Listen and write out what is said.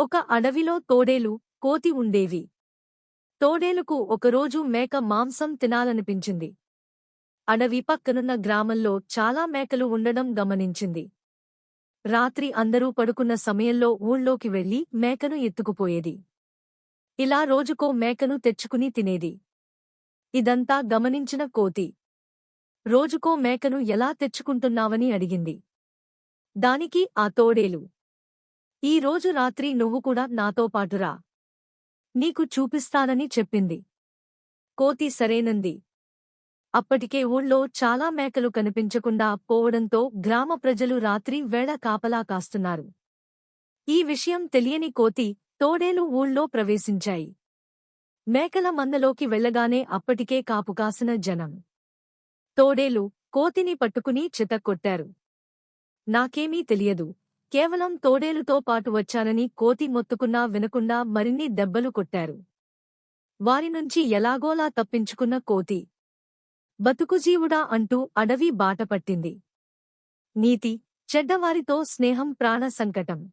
ఒక అడవిలో తోడేలు కోతి ఉండేవి. తోడేలుకు ఒకరోజు మేక మాంసం తినాలనిపించింది. అడవి పక్కనున్న గ్రామంలో చాలా మేకలు ఉండడం గమనించింది. రాత్రి అందరూ పడుకున్న సమయంలో ఊళ్ళోకి వెళ్ళి మేకను ఎత్తుకుపోయేది. ఇలా రోజుకో మేకను తెచ్చుకుని తినేది. ఇదంతా గమనించిన కోతి. రోజుకో మేకను ఎలా తెచ్చుకుంటున్నావని అడిగింది. దానికి ఆ తోడేలు ఈ రోజు రాత్రి నువ్వు కూడా నాతో పాటురా నీకు చూపిస్తానని చెప్పింది. కోతి సరేనంది. అప్పటికే ఊళ్ళో చాలా మేకలు కనిపించకుండా పోవడంతో గ్రామ ప్రజలు రాత్రి వేళ కాపలా కాస్తున్నారు. ఈ విషయం తెలియని కోతి తోడేలు ఊళ్ళో ప్రవేశించాయి. మేకల మందలోకి వెళ్ళగానే అప్పటికే కాపుకాసిన జనం. తోడేలు కోతిని పట్టుకుని చితక్కొట్టారు నాకేమీ తెలియదు. కేవలం తోడేలుతో పాటు వచ్చానని కోతి మొత్తుకున్నా వినకుండా మరిన్ని దెబ్బలు కొట్టారు. వారి నుంచి ఎలాగోలా తప్పించుకున్న కోతి. బతుకుజీవుడా అంటూ అడవి బాటపట్టింది నీతి చెడ్డవారితో స్నేహం ప్రాణ సంకటం.